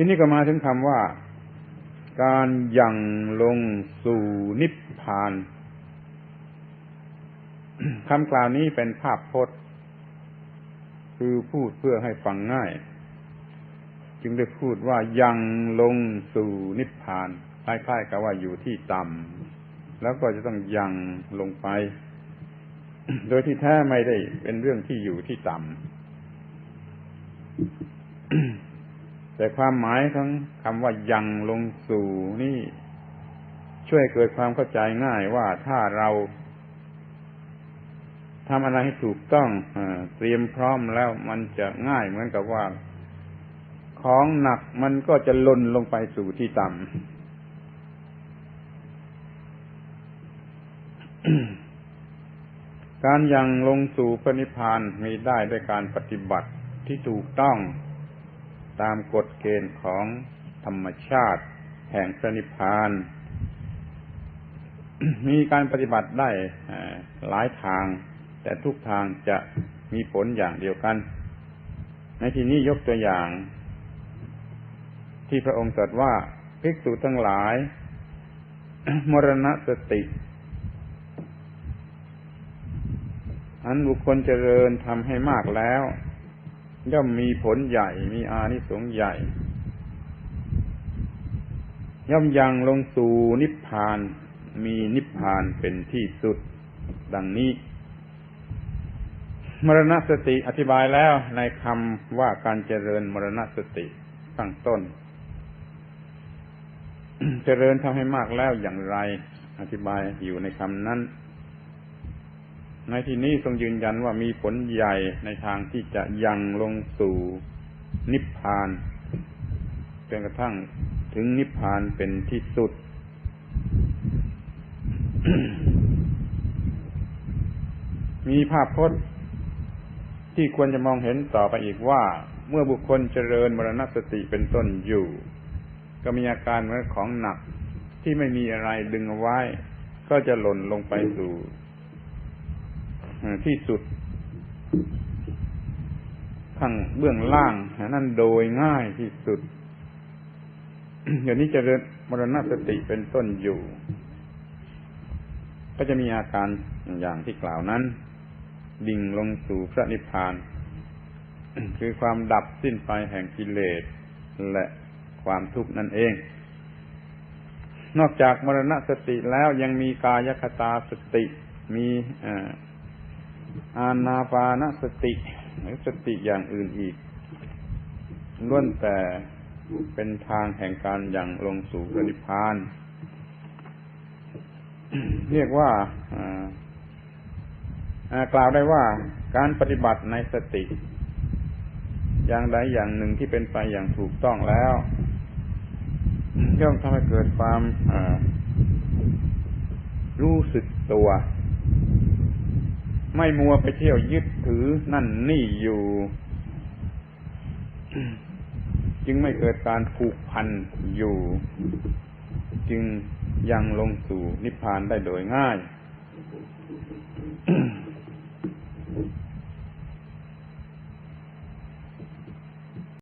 ทีนี้ก็มาถึงคำว่า การยังลงสู่นิพพานคำกล่าวนี้เป็นภาพพจน์ คือพูดเพื่อให้ฟังง่าย จึงได้พูดว่ายังลงสู่นิพพานคล้ายๆกับว่าอยู่ที่ต่ำแล้วก็จะต้องยังลงไป โดยที่แท้ไม่ได้เป็นเรื่องที่อยู่ที่ต่ำ แต่ความหมายของคำว่ายังลงสู่นี่ ช่วยเกิดความเข้าใจง่ายว่าถ้าเราทำอะไรให้ถูกต้องเตรียมพร้อมแล้วมันจะง่ายเหมือนกับว่า ของหนักมันก็จะล่นลงไปสู่ที่ต่ำการยังลงสู่พระนิพพานมีได้ด้วยการปฏิบัติที่ถูกต้อง ตามกฎเกณฑ์ของธรรมชาติแห่งพระนิพพาน มีการปฏิบัติได้หลายทาง แต่ทุกทางจะมีผลอย่างเดียวกัน ในที่นี้ยกตัวอย่าง ที่พระองค์ตรัสว่าภิกษุทั้งหลาย มรณสติอันบุคคลเจริญทำให้มากแล้ว ย่อมมีผลใหญ่ มีอานิสงส์ใหญ่ ย่อมยังลงสู่นิพพาน มีนิพพานเป็นที่สุด ดังนี้ มรณสติอธิบายแล้วในคำว่าการเจริญมรณสติตั้งต้น เจริญทำให้มากแล้วอย่างไร อธิบายอยู่ในคำนั้น ในที่นี้ทรงยืนยันว่ามีผลใหญ่ในทางที่จะยังลงสู่นิพพานจนกระทั่งถึงนิพพานเป็นที่สุด มีภาพพจน์ที่ควรจะมองเห็นต่อไปอีกว่า เมื่อบุคคลเจริญมรณสติเป็นต้นอยู่ ก็มีอาการเหมือนของหนักที่ไม่มีอะไรดึงเอาไว้ ก็จะหล่นลงไปสู่ ที่สุด ข้างเบื้องล่างนั่นโดยง่ายที่สุดอย่างนี้เจริญมรณสติเป็นต้นอยู่ ก็จะมีอาการอย่างที่กล่าวนั้น ดิ่งลงสู่พระนิพพาน คือความดับสิ้นไปแห่งกิเลสและความทุกข์นั่นเอง นอกจากมรณสติแล้วยังมีกายคตาสติ มี อานาปานสติหรือสติอย่างอื่นอีกล้วนแต่เป็นทางแห่งการอย่างลงสู่พระนิพพาน เรียกว่ากล่าวได้ว่าการปฏิบัติในสติ อย่างใดอย่างหนึ่งที่เป็นไปอย่างถูกต้องแล้วย่อมทำให้เกิดความรู้สึกตัว ไม่มัวไปเที่ยวยึดถือนั่นนี่อยู่ จึงไม่เกิดการผูกพันอยู่ จึงยังลงสู่นิพพานได้โดยง่าย